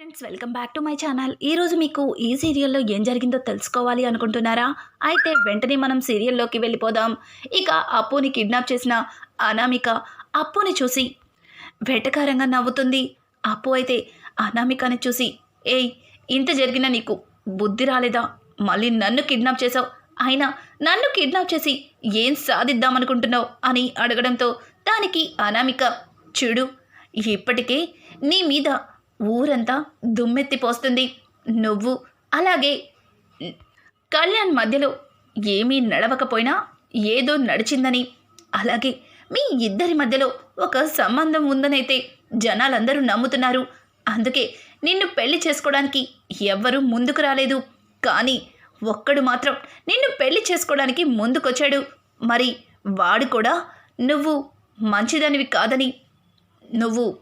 Friends welcome back to my channel ఈరోజు మీకు ఈ సీరియల్లో ఏం జరిగిందో తెలుసుకోవాలి అనుకుంటున్నారా? అయితే వెంటనే మనం సీరియల్లోకి వెళ్ళిపోదాం. ఇక అప్పుని కిడ్నాప్ చేసిన అనామిక అప్పుని చూసి వెటకారంగా నవ్వుతుంది. అప్పు అయితే అనామికని చూసి ఏయ్ ఇంత జరిగినా నీకు బుద్ధి రాలేదా? మళ్ళీ నన్ను కిడ్నాప్ చేసావు. అయినా నన్ను కిడ్నాప్ చేసి ఏం సాధిద్దామనుకుంటున్నావు అని అడగడంతో దానికి అనామిక చూడు ఇప్పటికే నీ మీద ఊరంతా దుమ్మెత్తిపోస్తుంది. నువ్వు అలాగే కళ్యాణ్ మధ్యలో ఏమీ నడవకపోయినా ఏదో నడిచిందని. అలాగే మీ ఇద్దరి మధ్యలో ఒక సంబంధం ఉందనైతే జనాలందరూ నమ్ముతున్నారు. అందుకే నిన్ను పెళ్ళి చేసుకోవడానికి ఎవ్వరూ ముందుకు రాలేదు. కానీ ఒక్కడు మాత్రం నిన్ను పెళ్ళి చేసుకోవడానికి ముందుకొచ్చాడు. మరి వాడు కూడా నువ్వు మంచిదానివి కాదని. నువ్వు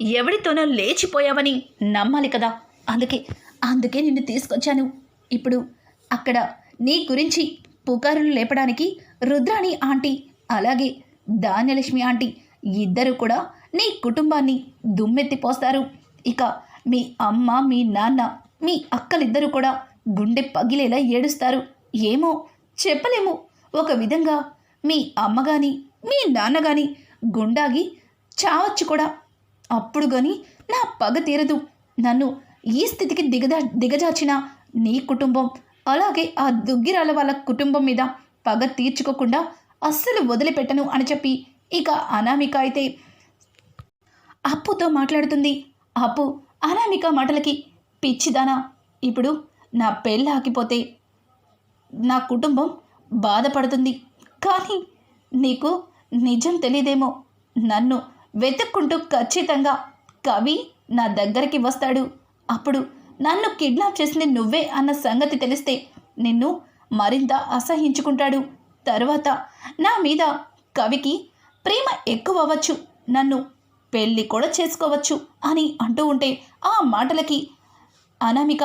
ఎవరితోనో లేచిపోయావని నమ్మాలి కదా. అందుకే అందుకే నిన్ను తీసుకొచ్చాను. ఇప్పుడు అక్కడ నీ గురించి పుకారులు లేపడానికి రుద్రాణి ఆంటీ అలాగే ధాన్యలక్ష్మి ఆంటీ ఇద్దరు కూడా నీ కుటుంబాన్ని దుమ్మెత్తిపోస్తారు ఇక మీ అమ్మ మీ నాన్న మీ అక్కలిద్దరూ కూడా గుండె పగిలేలా ఏడుస్తారు. ఏమో చెప్పలేము. ఒక విధంగా మీ అమ్మగాని మీ నాన్న కానీ గుండాగి చావచ్చు కూడా. అప్పుడు గాని నా పగ తీరదు. నన్ను ఈ స్థితికి దిగదా దిగజార్చిన నీ కుటుంబం అలాగే ఆ దుగ్గిరాల వాళ్ళ కుటుంబం మీద పగ తీర్చుకోకుండా అస్సలు వదిలిపెట్టను అని చెప్పి ఇక అనామిక అయితే అప్పుతో మాట్లాడుతుంది. అప్పు అనామిక మాటలకి పిచ్చిదానా. ఇప్పుడు నా పెళ్ళి ఆగిపోతే నా కుటుంబం బాధపడుతుంది. కానీ నీకు నిజం తెలియదేమో. నన్ను వెతుక్కుంటూ ఖచ్చితంగా కవి నా దగ్గరికి వస్తాడు. అప్పుడు నన్ను కిడ్నాప్ చేసింది నువ్వే అన్న సంగతి తెలిస్తే నిన్ను మరింత అసహించుకుంటాడు. తర్వాత నా మీద కవికి ప్రేమ ఎక్కువ అవ్వచ్చు నన్ను పెళ్ళి కూడా చేసుకోవచ్చు అని అంటూ ఉంటే ఆ మాటలకి అనామిక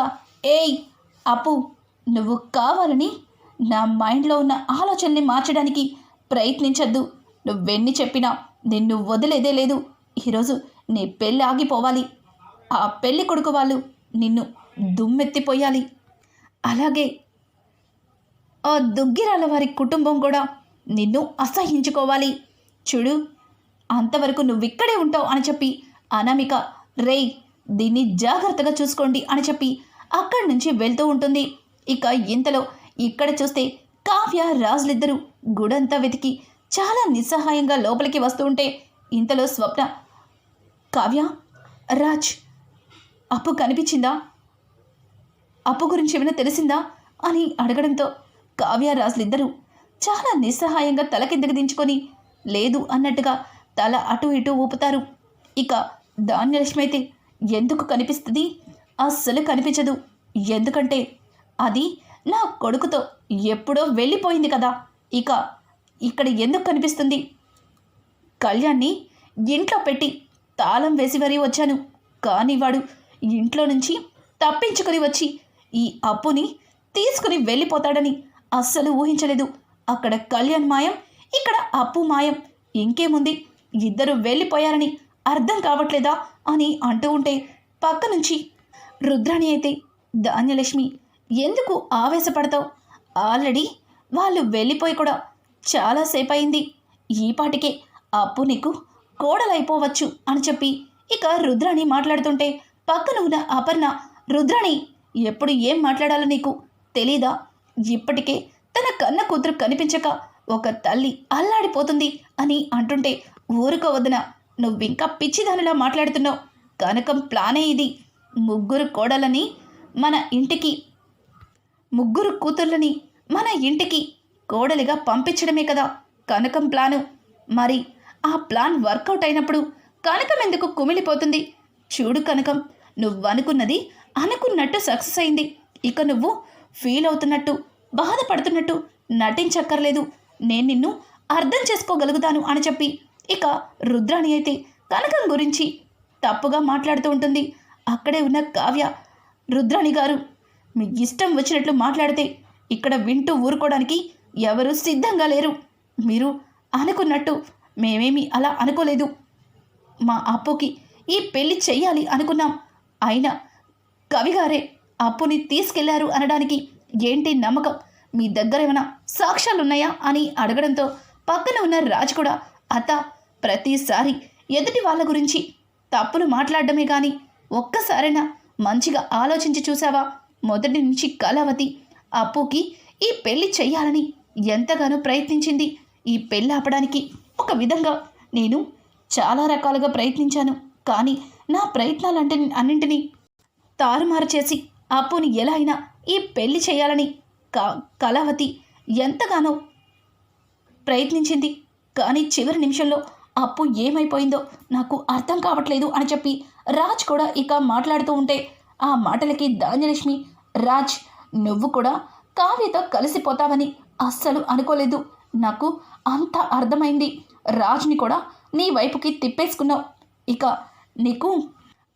ఏయ్ అప్పు నువ్వు కావాలని నా మైండ్లో ఉన్న ఆలోచనని మార్చడానికి ప్రయత్నించద్దు. నువ్వెన్ని చెప్పినా నిన్ను వదిలేదే లేదు. ఈరోజు నీ పెళ్ళి ఆగిపోవాలి. ఆ పెళ్ళి కొడుకు వాళ్ళు నిన్ను దుమ్మెత్తిపోయాలి. అలాగే ఆ దుగ్గిరాల వారి కుటుంబం కూడా నిన్ను అసహించుకోవాలి. చూడు అంతవరకు నువ్వు ఇక్కడే ఉంటావు అని చెప్పి అనామిక రేయ్ దీన్ని జాగ్రత్తగా చూసుకోండి అని చెప్పి అక్కడి నుంచి వెళ్తూ ఉంటుంది. ఇక ఇంతలో ఇక్కడ చూస్తే కావ్య రాజులిద్దరూ గుడంతా వెతికి చాలా నిస్సహాయంగా లోపలికి వస్తూ ఉంటే ఇంతలో స్వప్న కావ్య రాజ్ అప్పు కనిపించిందా? అప్పు గురించి ఏమైనా తెలిసిందా? అని అడగడంతో కావ్య రాజులిద్దరూ చాలా నిస్సహాయంగా తల కిందకి దించుకొని లేదు అన్నట్టుగా తల అటు ఇటు ఊపుతారు. ఇక ధాన్యలక్ష్మి అయితే ఎందుకు కనిపిస్తుంది? అస్సలు కనిపించదు. ఎందుకంటే అది నా కొడుకుతో ఎప్పుడో వెళ్ళిపోయింది కదా. ఇక ఇక్కడ ఎందుకు కనిపిస్తుంది? కళ్యాణ్ని ఇంట్లో పెట్టి తాళం వేసి మరీ వచ్చాను. కానీ వాడు ఇంట్లో నుంచి తప్పించుకొని వచ్చి ఈ అప్పుని తీసుకుని వెళ్ళిపోతాడని అస్సలు ఊహించలేదు. అక్కడ కళ్యాణ్ మాయం ఇక్కడ అప్పు మాయం. ఇంకేముంది? ఇద్దరు వెళ్ళిపోయారని అర్థం కావట్లేదా అని అంటూ ఉంటే పక్క నుంచి రుద్రాణి అయితే ధాన్యలక్ష్మి ఎందుకు ఆవేశపడతావు? ఆల్రెడీ వాళ్ళు వెళ్ళిపోయి కూడా చాలాసేపు అయింది ఈ పాటికే అప్పు నీకు కోడలైపోవచ్చు అని చెప్పి ఇక రుద్రాణి మాట్లాడుతుంటే పక్కన ఉన్న అపర్ణ రుద్రాణి ఎప్పుడు ఏం మాట్లాడాలో నీకు తెలీదా? ఇప్పటికే తన కన్న కూతురు కనిపించక ఒక తల్లి అల్లాడిపోతుంది అని అంటుంటే ఊరుకోవద్దున నువ్వింకా పిచ్చిదానిలా మాట్లాడుతున్నావు. కనకం ప్లానే ఇది. ముగ్గురు కోడలని మన ఇంటికి ముగ్గురు కూతుర్లని మన ఇంటికి కోడలిగా పంపించడమే కదా కనకం ప్లాను. మరి ఆ ప్లాన్ వర్కౌట్ అయినప్పుడు కనకం ఎందుకు కుమిలిపోతుంది? చూడు కనకం నువ్వనుకున్నది అనుకున్నట్టు సక్సెస్ అయింది. ఇక నువ్వు ఫీల్ అవుతున్నట్టు బాధపడుతున్నట్టు నటించక్కర్లేదు. నేను నిన్ను అర్థం చేసుకోగలుగుతాను అని చెప్పి. ఇక రుద్రాణి అయితే కనకం గురించి తప్పుగా మాట్లాడుతూ ఉంటుంది. అక్కడే ఉన్న కావ్య రుద్రాణి గారు మీ ఇష్టం వచ్చినట్లు మాట్లాడితే ఇక్కడ వింటూ ఊరుకోవడానికి ఎవరు సిద్ధంగా లేరు. మీరు అనుకున్నట్టు మేమేమి అలా అనుకోలేదు. మా అప్పుకి ఈ పెళ్ళి చెయ్యాలి అనుకున్నాం. అయినా కవిగారే అప్పుని తీసుకెళ్ళారు అనడానికి ఏంటి నమ్మకం? మీ దగ్గర ఏమైనా సాక్ష్యాలు ఉన్నాయా అని అడగడంతో పక్కన ఉన్న రాజు కూడా అత ప్రతిసారి ఎదుటి వాళ్ళ గురించి తప్పులు మాట్లాడడమే కానీ ఒక్కసారైనా మంచిగా ఆలోచించి చూసావా? మొదటి నుంచి కళావతి అప్పుకి ఈ పెళ్ళి చెయ్యాలని ఎంతగానో ప్రయత్నించింది. ఈ పెళ్ళి ఆపడానికి ఒక విధంగా నేను చాలా రకాలుగా ప్రయత్నించాను. కానీ నా ప్రయత్నాలంటే అన్నింటినీ తారుమారు చేసి అప్పుని ఎలా అయినా ఈ పెళ్ళి చేయాలని క కళావతి ఎంతగానో ప్రయత్నించింది. కానీ చివరి నిమిషంలో అప్పు ఏమైపోయిందో నాకు అర్థం కావట్లేదు అని చెప్పి రాజ్ కూడా ఇక మాట్లాడుతూ ఉంటే ఆ మాటలకి ధాన్యలక్ష్మి రాజ్ నువ్వు కూడా కావ్యతో కలిసిపోతావని అస్సలు అనుకోలేదు. నాకు అంత అర్థమైంది. రాజుని కూడా నీ వైపుకి తిప్పేసుకున్నావు. ఇక నీకు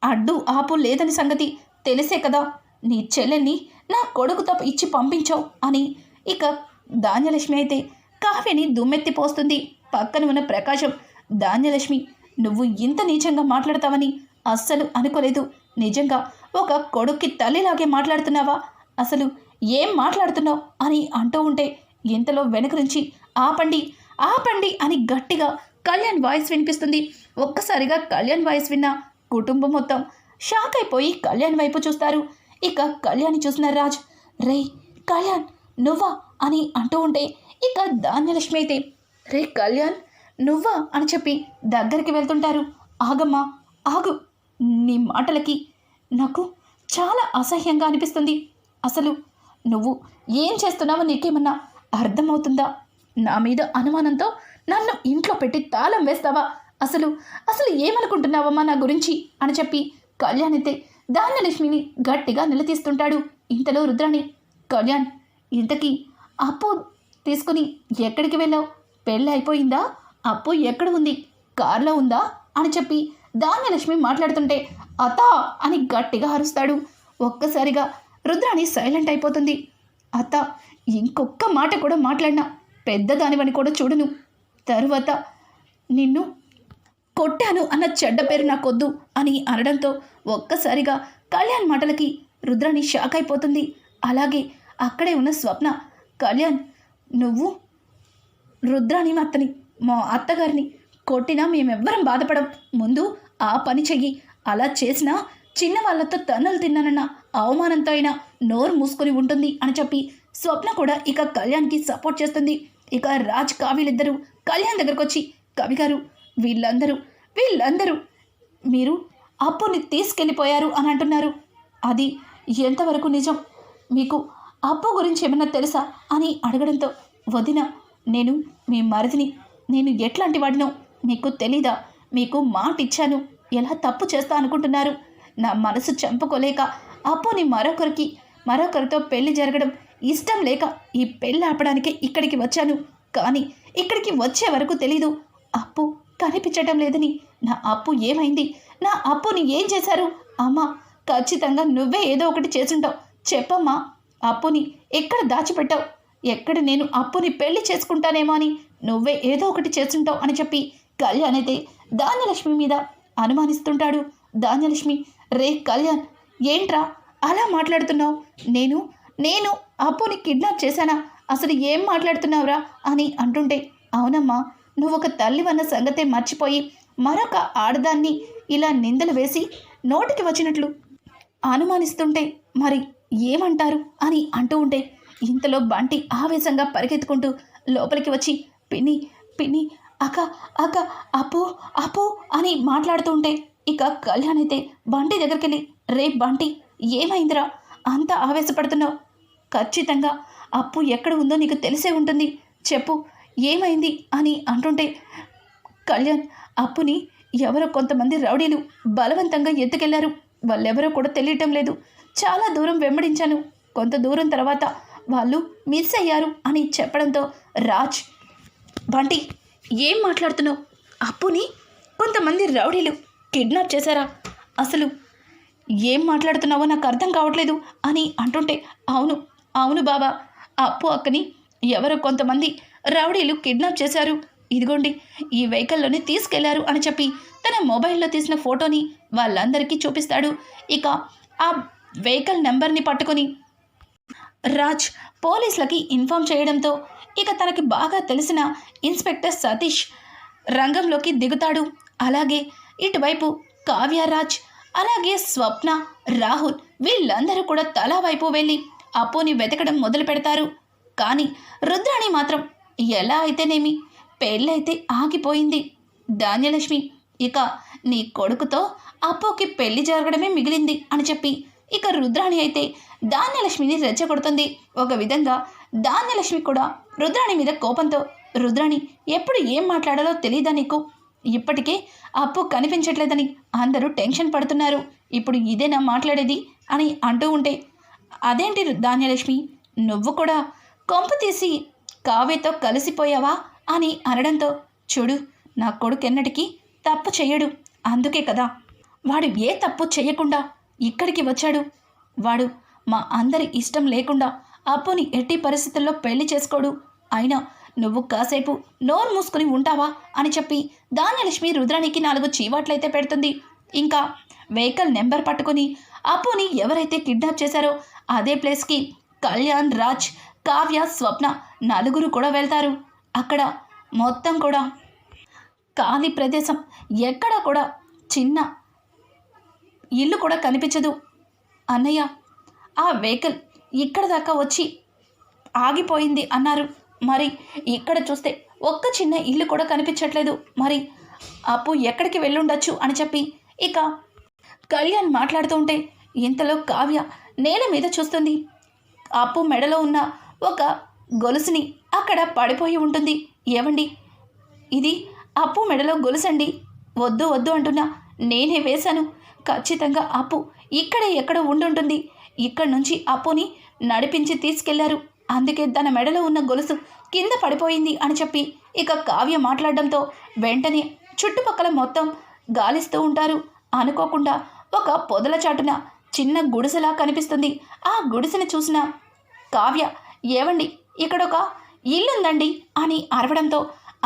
అడ్డు ఆపు లేదని సంగతి తెలిసే కదా. నీ చెల్లెల్ని నా కొడుకుతో ఇచ్చి పంపించావు అని. ఇక ధాన్యలక్ష్మి అయితే కావ్యని దుమ్మెత్తిపోస్తుంది పక్కన ఉన్న ప్రకాశం ధాన్యలక్ష్మి నువ్వు ఇంత నీచంగా మాట్లాడతావని అస్సలు అనుకోలేదు. నిజంగా ఒక కొడుక్కి తల్లిలాగే మాట్లాడుతున్నావా? అసలు ఏం మాట్లాడుతున్నావు? అని అంటూ ఉంటే ఇంతలో వెనక నుంచి ఆపండి ఆపండి అని గట్టిగా కళ్యాణ్ వాయిస్ వినిపిస్తుంది. ఒక్కసారిగా కళ్యాణ్ వాయిస్ విన్న కుటుంబం మొత్తం షాక్ అయిపోయి కళ్యాణ్ వైపు చూస్తారు. ఇక కళ్యాణ్ చూసిన రాజ్ రే కళ్యాణ్ నువ్వా? అని అంటూ ఉంటే ఇక ధాన్యలక్ష్మి అయితే రే కళ్యాణ్ నువ్వా? అని చెప్పి దగ్గరికి వెళ్తుంటారు. ఆగమ్మా ఆగు నీ మాటలకి నాకు చాలా అసహ్యంగా అనిపిస్తుంది. అసలు నువ్వు ఏం చేస్తున్నావో నీకేమన్నా అర్థమవుతుందా? నా మీద అనుమానంతో నన్ను ఇంట్లో పెట్టి తాళం వేస్తావా? అసలు అసలు ఏమనుకుంటున్నావమ్మా నా గురించి? అని చెప్పి కళ్యాణ్ అయితే ధాన్యలక్ష్మిని గట్టిగా నిలదీస్తుంటాడు ఇంతలో రుద్రాణి. కళ్యాణ్ ఇంతకీ అప్పు తీసుకుని ఎక్కడికి వెళ్ళావు? పెళ్ళి అయిపోయిందా? అప్పు ఎక్కడ ఉంది? కారులో ఉందా? అని చెప్పి ధాన్యలక్ష్మి మాట్లాడుతుంటే అతా అని గట్టిగా అరుస్తాడు. ఒక్కసారిగా రుద్రాణి సైలెంట్ అయిపోతుంది. అత్త ఇంకొక్క మాట కూడా మాట్లాడినా. పెద్దదానివని కూడా చూడను. తరువాత నిన్ను కొట్టాను అన్న చెడ్డ పేరు నాకొద్దు అని అనడంతో ఒక్కసారిగా కళ్యాణ్ మాటలకి రుద్రాణి షాక్ అయిపోతుంది. అలాగే అక్కడే ఉన్న స్వప్న కళ్యాణ్ నువ్వు రుద్రాణి మా అత్తని మా అత్తగారిని కొట్టినా మేమెవ్వరం బాధపడం. ముందు ఆ పని చెయ్యి. అలా చేసినా చిన్న వాళ్ళతో తన్నులు తిన్నానన్న అవమానంతో అయినా నోరు మూసుకొని ఉంటుంది అని చెప్పి స్వప్న కూడా ఇక కళ్యాణ్కి సపోర్ట్ చేస్తుంది. ఇక రాజ్ కావ్యులిద్దరూ కళ్యాణ్ దగ్గరకు వచ్చి కవి గారు వీళ్ళందరూ వీళ్ళందరూ మీరు అప్పుని తీసుకెళ్ళిపోయారు అని అంటున్నారు. అది ఎంతవరకు నిజం? మీకు అప్పు గురించి ఏమన్నా తెలుసా? అని అడగడంతో వదిన నేను మీ మరిదిని నేను ఎట్లాంటి వాడినో మీకు తెలీదా? మీకు మాట ఇచ్చాను. ఎలా తప్పు చేస్తా అనుకుంటున్నారు? నా మనసు చంపుకోలేక అప్పుని మరొకరికి మరొకరితో పెళ్ళి జరగడం ఇష్టం లేక ఈ పెళ్ళి ఆపడానికే ఇక్కడికి వచ్చాను. కానీ ఇక్కడికి వచ్చే వరకు తెలీదు. అప్పు కనిపించటం లేదని. నా అప్పు ఏమైంది? నా అప్పుని ఏం చేశారు? అమ్మా ఖచ్చితంగా నువ్వే ఏదో ఒకటి చేసుంటావు. చెప్పమ్మా అప్పుని ఎక్కడ దాచిపెట్టావు? ఎక్కడ నేను అప్పుని పెళ్ళి చేసుకుంటానేమో అని. నువ్వే ఏదో ఒకటి చేస్తుంటావు అని చెప్పి కళ్యాణ్ అయితే ధాన్యలక్ష్మి మీద అనుమానిస్తుంటాడు. ధాన్యలక్ష్మి రే కళ్యాణ్ ఏంట్రా అలా మాట్లాడుతున్నావు? నేను నేను అప్పుని కిడ్నాప్ చేశానా? అసలు ఏం మాట్లాడుతున్నావురా? అని అంటుంటే అవునమ్మా నువ్వు ఒక తల్లివన్న సంగతే మర్చిపోయి మరొక ఆడదాన్ని ఇలా నిందలు వేసి నోటికి వచ్చినట్లు అనుమానిస్తుంటే మరి ఏమంటారు? అని అంటూ ఉంటే ఇంతలో బంటి ఆవేశంగా పరిగెత్తుకుంటూ లోపలికి వచ్చి పిన్ని పిన్ని అక్క అక్క అప్పు అప్పు అని మాట్లాడుతూ ఉంటే ఇక కళ్యాణ్ అయితే బంటి దగ్గరికి వెళ్ళి రే బంటి ఏమైందిరా? అంత ఆవేశపడుతున్నావు? ఖచ్చితంగా అప్పు ఎక్కడ ఉందో నీకు తెలిసే ఉంటుంది. చెప్పు ఏమైంది? అని అంటుంటే కళ్యాణ్ అప్పుని ఎవరో కొంతమంది రౌడీలు బలవంతంగా ఎత్తుకెళ్ళారు. వాళ్ళెవరో కూడా తెలియటం లేదు. చాలా దూరం వెంబడించాను. కొంత దూరం తర్వాత వాళ్ళు మిస్ అయ్యారు అని చెప్పడంతో రాజ్ బంటి ఏం మాట్లాడుతున్నావు? అప్పుని కొంతమంది రౌడీలు కిడ్నాప్ చేశారా? అసలు ఏం మాట్లాడుతున్నావో నాకు అర్థం కావట్లేదు అని అంటుంటే అవును అవును బాబా. అప్పు అక్కని ఎవరో కొంతమంది రౌడీలు కిడ్నాప్ చేశారు. ఇదిగోండి ఈ వెహికల్లోనే తీసుకెళ్ళారు అని చెప్పి తన మొబైల్లో తీసిన ఫోటోని వాళ్ళందరికీ చూపిస్తాడు. ఇక ఆ వెహికల్ నెంబర్ని పట్టుకొని రాజ్ పోలీసులకి ఇన్ఫామ్ చేయడంతో ఇక తనకి బాగా తెలిసిన ఇన్స్పెక్టర్ సతీష్ రంగంలోకి దిగుతాడు. అలాగే ఇటువైపు కావ్యరాజ్ అలాగే స్వప్న రాహుల్ వీళ్ళందరూ కూడా తలా వైపు వెళ్ళి అప్పుని వెతకడం మొదలు పెడతారు. కానీ రుద్రాణి మాత్రం ఎలా అయితేనేమి? పెళ్ళైతే ఆగిపోయింది. ధాన్యలక్ష్మి ఇక నీ కొడుకుతో అప్పుకి పెళ్ళి జరగడమే మిగిలింది అని చెప్పి ఇక రుద్రాణి అయితే ధాన్యలక్ష్మిని రెచ్చగొడుతుంది. ఒక విధంగా ధాన్యలక్ష్మి కూడా రుద్రాణి మీద కోపంతో రుద్రాణి ఎప్పుడు ఏం మాట్లాడాలో తెలియదా నీకు? ఇప్పటికే అప్పు కనిపించట్లేదని అందరూ టెన్షన్ పడుతున్నారు. ఇప్పుడు ఇదేనా మాట్లాడేది? అని అంటూ ఉంటే అదేంటి ధాన్యలక్ష్మి? నువ్వు కూడా కొంప తీసి కావ్యతో కలిసిపోయావా? అని అనడంతో చూడు నా కొడుకెన్నటికీ తప్పు చేయడు అందుకే కదా వాడు ఏ తప్పు చేయకుండా ఇక్కడికి వచ్చాడు. వాడు మా అందరి ఇష్టం లేకుండా అప్పుని ఎట్టి పరిస్థితుల్లో పెళ్ళి చేసుకోడు. అయినా నువ్వు కాసేపు నోరు మూసుకుని ఉంటావా? అని చెప్పి ధాన్యలక్ష్మి రుద్రానికి నాలుగు చీవాట్లయితే పెడుతుంది. ఇంకా వెహికల్ నెంబర్ పట్టుకుని అప్పుని ఎవరైతే కిడ్నాప్ చేశారో అదే ప్లేస్కి కళ్యాణ్ రాజ్ కావ్య స్వప్న నలుగురు కూడా వెళ్తారు. అక్కడ మొత్తం కూడా ఖాళీ ప్రదేశం. ఎక్కడా కూడా చిన్న ఇల్లు కూడా కనిపించదు. అన్నయ్య ఆ వెహికల్ ఇక్కడ దాకా వచ్చి ఆగిపోయింది అన్నారు. మరి ఇక్కడ చూస్తే ఒక్క చిన్న ఇల్లు కూడా కనిపించట్లేదు. మరి అప్పు ఎక్కడికి వెళ్ళుండొచ్చు అని చెప్పి ఇక కళ్యాణ్ మాట్లాడుతూ ఉంటే ఇంతలో కావ్య నేల మీద చూస్తుంది. అప్పు మెడలో ఉన్న ఒక గొలుసుని అక్కడ పడిపోయి ఉంటుంది. ఏవండి? ఇది అప్పు మెడలో గొలుసండి. వద్దు వద్దు అంటున్నా నేనే వేశాను. ఖచ్చితంగా అప్పు ఇక్కడ ఎక్కడ ఉండుంటుంది. ఇక్కడి నుంచి అప్పుని నడిపించి తీసుకెళ్ళారు. అందుకే తన మెడలో ఉన్న గొలుసు కింద పడిపోయింది అని చెప్పి ఇక కావ్య మాట్లాడడంతో వెంటనే చుట్టుపక్కల మొత్తం గాలిస్తూ ఉంటారు. అనుకోకుండా ఒక పొదల చాటున చిన్న గుడిసెలా కనిపిస్తుంది. ఆ గుడిసెను చూసిన కావ్య ఏవండి ఇక్కడ ఒక ఇల్లుందండి అని అరవడంతో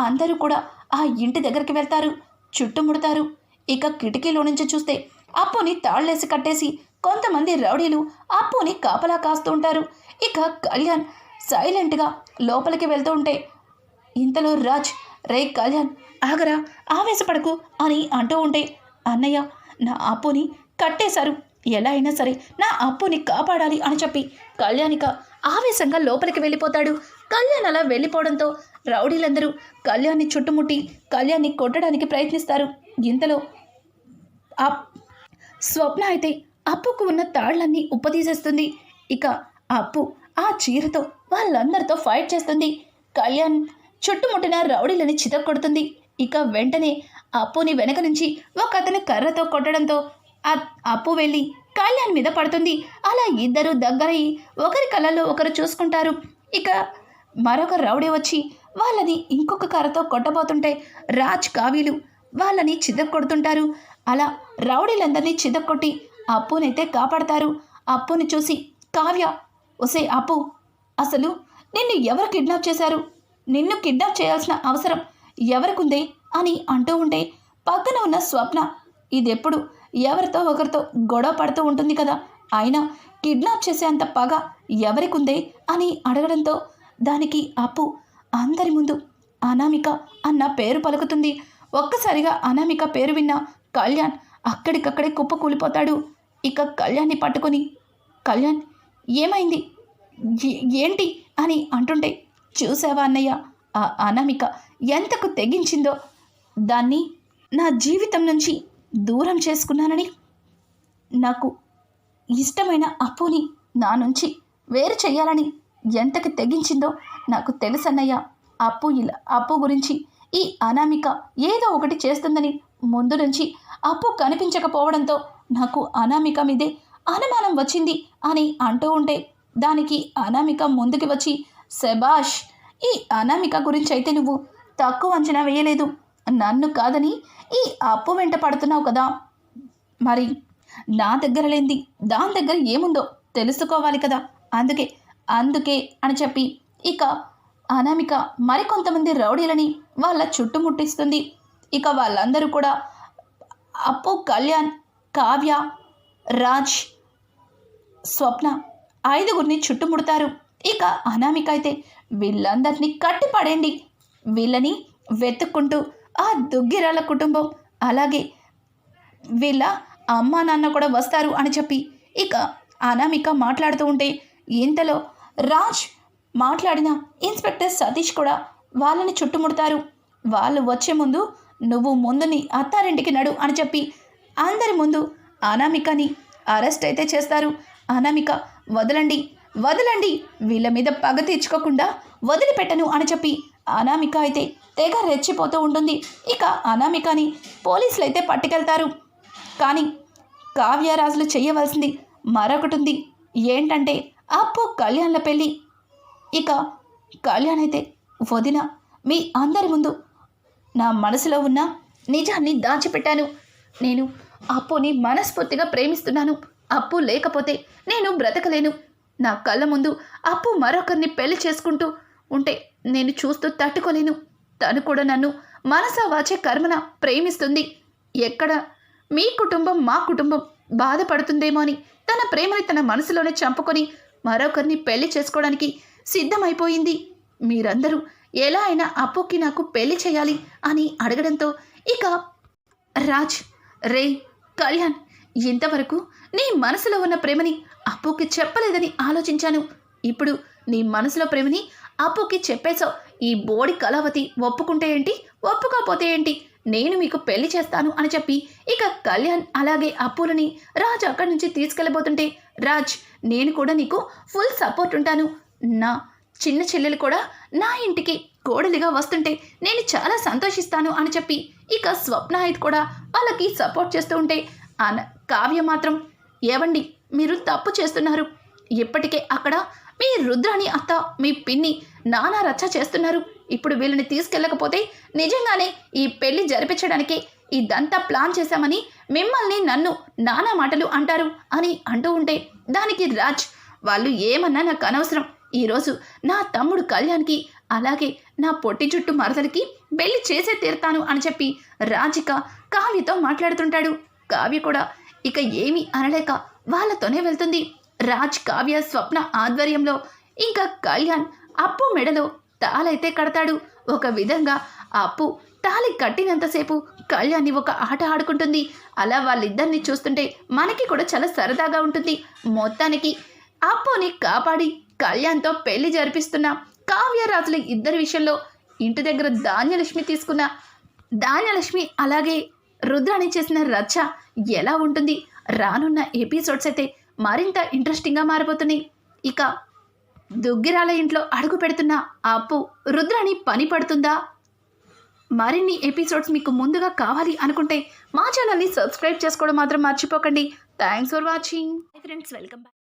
అందరూ కూడా ఆ ఇంటి దగ్గరికి వెళ్తారు. చుట్టుముడతారు ఇక కిటికీలో నుంచి చూస్తే అప్పుని తాళ్ళేసి కట్టేసి కొంతమంది రౌడీలు అప్పుని కాపలా కాస్తూ ఉంటారు. ఇక కళ్యాణ్ సైలెంట్గా లోపలికి వెళ్తూ ఉంటే ఇంతలో రాజ్ రే కళ్యాణ్ ఆగరా ఆవేశపడకు అని అంటూ ఉంటే అన్నయ్య నా అప్పుని కట్టేశారు. ఎలా అయినా సరే నా అప్పుని కాపాడాలి అని చెప్పి కళ్యాణిక ఆవేశంగా లోపలికి వెళ్ళిపోతాడు. కళ్యాణ్ అలా వెళ్ళిపోవడంతో రౌడీలందరూ కళ్యాణ్ని చుట్టుముట్టి కళ్యాణ్ని కొట్టడానికి ప్రయత్నిస్తారు. ఇంతలో ఆ స్వప్న అయితే అప్పుకు ఉన్న తాళ్ళన్నీ ఉప్పతీసేస్తుంది. ఇక అప్పు ఆ చీరతో వాళ్ళందరితో ఫైట్ చేస్తుంది. కళ్యాణ్ చుట్టుముట్టిన రౌడీలని చితక్కొడుతుంది. ఇక వెంటనే అప్పుని వెనక నుంచి ఒక అతని కర్రతో కొట్టడంతో ఆ అప్పు వెళ్ళి కళ్యాణ్ మీద పడుతుంది. అలా ఇద్దరు దగ్గరయ్యి ఒకరి కళ్ళలో ఒకరు చూసుకుంటారు. ఇక మరొక రౌడీ వచ్చి వాళ్ళని ఇంకొక కర్రతో కొట్టబోతుంటే రాజ్ కావీలు వాళ్ళని చిదక్కొడుతుంటారు అలా రౌడీలందరినీ చిదక్కొట్టి అప్పునైతే కాపాడతారు. అప్పుని చూసి కావ్య ఒసే అప్పు అసలు నిన్ను ఎవరు కిడ్నాప్ చేశారు? నిన్ను కిడ్నాప్ చేయాల్సిన అవసరం ఎవరికుందే? అని అంటూ ఉంటే పక్కన ఉన్న స్వప్న ఇదెప్పుడు? ఎవరితో ఒకరితో గొడవ పడుతూ ఉంటుంది కదా? అయినా కిడ్నాప్ చేసేంత పగ ఎవరికుందే అని అడగడంతో దానికి అప్పు అందరి ముందు అనామిక అన్న పేరు పలుకుతుంది. ఒక్కసారిగా అనామిక పేరు విన్న కళ్యాణ్ అక్కడికక్కడే కుప్ప కూలిపోతాడు. ఇక కళ్యాణ్ని పట్టుకొని కళ్యాణ్ ఏమైంది? ఏంటి? అని అంటుంటే చూసావా అన్నయ్య ఆ అనామిక ఎంతకు తెగించిందో? దాన్ని నా జీవితం నుంచి దూరం చేసుకున్నానని? నాకు ఇష్టమైన అప్పుని నా నుంచి వేరు చేయాలని ఎంతకి తెగించిందో నాకు తెలుసన్నయ్య. అప్పు ఇలా అప్పు గురించి ఈ అనామిక ఏదో ఒకటి చేస్తుందని ముందు నుంచి అప్పు కనిపించకపోవడంతో నాకు అనామిక మీదే అనుమానం వచ్చింది అని అంటూ ఉంటే దానికి అనామిక ముందుకి వచ్చి శబాష్ ఈ అనామిక గురించి అయితే నువ్వు తక్కువ అంచనా వేయలేదు. నన్ను కాదని ఈ అప్పు వెంట పడుతున్నావు కదా. మరి నా దగ్గర లేనిది దాని దగ్గర ఏముందో తెలుసుకోవాలి కదా. అందుకే అందుకే అని చెప్పి ఇక అనామిక మరికొంతమంది రౌడీలని వాళ్ళ చుట్టుముట్టిస్తుంది. ఇక వాళ్ళందరూ కూడా అప్పు కళ్యాణ్ కావ్య రాజ్ స్వప్న ఐదుగురిని చుట్టుముడతారు. ఇక అనామిక అయితే వీళ్ళందరినీ కట్టిపడేయండి. వీళ్ళని వెతుక్కుంటూ ఆ దుగ్గిరాల కుటుంబం. అలాగే వీళ్ళ అమ్మ నాన్న కూడా వస్తారు అని చెప్పి ఇక అనామిక మాట్లాడుతూ ఉంటే ఇంతలో రాజ్ మాట్లాడిన ఇన్స్పెక్టర్ సతీష్ కూడా వాళ్ళని చుట్టుముడతారు. వాళ్ళు వచ్చే ముందు నువ్వు ముందుని అత్తారింటికి నడు అని చెప్పి అందరి ముందు అనామికని అరెస్ట్ అయితే చేస్తారు. అనామిక వదలండి వదలండి వీళ్ళ మీద పగ తీర్చుకోకుండా వదిలిపెట్టను అని చెప్పి అనామిక అయితే తెగ రెచ్చిపోతూ ఉంటుంది. ఇక అనామికని పోలీసులు అయితే పట్టుకెళ్తారు. కానీ కావ్యరాజులు చేయవలసింది మరొకటి ఉంది ఏంటంటే అప్పు కళ్యాణ్ల పెళ్ళి. ఇక కళ్యాణ్ అయితే వదిన మీ అందరి ముందు నా మనసులో ఉన్న నిజాన్ని దాచిపెట్టాను. నేను అప్పుని మనస్ఫూర్తిగా ప్రేమిస్తున్నాను. అప్పు లేకపోతే నేను బ్రతకలేను. నా కళ్ళ ముందు అప్పు మరొకరిని పెళ్ళి చేసుకుంటూ ఉంటే నేను చూస్తూ తట్టుకోలేను. తను కూడా నన్ను మనసా వాచే కర్మన ప్రేమిస్తుంది. ఎక్కడ? మీ కుటుంబం మా కుటుంబం. బాధపడుతుందేమో అని తన ప్రేమని తన మనసులోనే చంపుకొని మరొకరిని పెళ్ళి చేసుకోవడానికి సిద్ధమైపోయింది. మీరందరూ ఎలా అయినా అప్పుకి నాకు పెళ్ళి చేయాలి అని అడగడంతో ఇక రాజ్ రే కళ్యాణ్ ఇంతవరకు నీ మనసులో ఉన్న ప్రేమని అప్పుకి చెప్పలేదని ఆలోచించాను. ఇప్పుడు నీ మనసులో ప్రేమని అప్పుకి చెప్పేశావు. ఈ బోడి కళావతి ఒప్పుకుంటే ఏంటి? ఒప్పుకోకపోతే ఏంటి? నేను మీకు పెళ్ళి చేస్తాను అని చెప్పి ఇక కళ్యాణ్ అలాగే అప్పులని రాజ్ అక్కడి నుంచి తీసుకెళ్ళబోతుంటే రాజ్ నేను కూడా నీకు ఫుల్ సపోర్ట్ ఉంటాను. నా చిన్న చెల్లెలు కూడా నా ఇంటికి కోడలిగా వస్తుంటే నేను చాలా సంతోషిస్తాను అని చెప్పి ఇక స్వప్న కూడా వాళ్ళకి సపోర్ట్ చేస్తూ ఉంటే అన కావ్య మాత్రం ఏవండి మీరు తప్పు చేస్తున్నారు. ఇప్పటికే అక్కడ మీ రుద్రాని అత్త మీ పిన్ని నానా రచ్చ చేస్తున్నారు. ఇప్పుడు వీళ్ళని తీసుకెళ్ళకపోతే నిజంగానే ఈ పెళ్ళి జరిపించడానికి ఇదంతా ప్లాన్ చేశామని మిమ్మల్ని నన్ను నానా మాటలు అంటారు అని అంటూ ఉంటే దానికి రాజ్ వాళ్ళు ఏమన్నా నాకు అనవసరం. ఈరోజు నా తమ్ముడు కళ్యాణ్కి అలాగే నా పొట్టి చుట్టూ మరదలికి పెళ్ళి చేసే తీరుతాను అని చెప్పి రాజిక కావ్యతో మాట్లాడుతుంటాడు. కావ్య కూడా ఇక ఏమీ అనలేక వాళ్ళతోనే వెళ్తుంది. రాజ్ కావ్య స్వప్న ఆధ్వర్యంలో ఇంకా కళ్యాణ్ అప్పు మెడలో తాళైతే కడతాడు. ఒక విధంగా అప్పు తాలి కట్టినంతసేపు కళ్యాణ్ని ఒక ఆట ఆడుకుంటుంది. అలా వాళ్ళిద్దరిని చూస్తుంటే మనకి కూడా చాలా సరదాగా ఉంటుంది. మొత్తానికి అప్పుని కాపాడి కళ్యాణ్తో పెళ్ళి జరిపిస్తున్న కావ్యరాజుల ఇద్దరి విషయంలో ఇంటి దగ్గర ధాన్యలక్ష్మి తీసుకున్న ధాన్యలక్ష్మి అలాగే రుద్రాణి చేసిన రచ్చ ఎలా ఉంటుంది? రానున్న ఎపిసోడ్స్ అయితే మరింత ఇంట్రెస్టింగ్గా మారిపోతున్నాయి. ఇక దుగ్గిరాల ఇంట్లో అడుగు పెడుతున్న అప్పు రుద్రాణి పని పడుతుందా? మరిన్ని ఎపిసోడ్స్ మీకు ముందుగా కావాలి అనుకుంటే మా ఛానల్ని సబ్స్క్రైబ్ చేసుకోవడం మాత్రం మర్చిపోకండి. Thanks for watching friends welcome back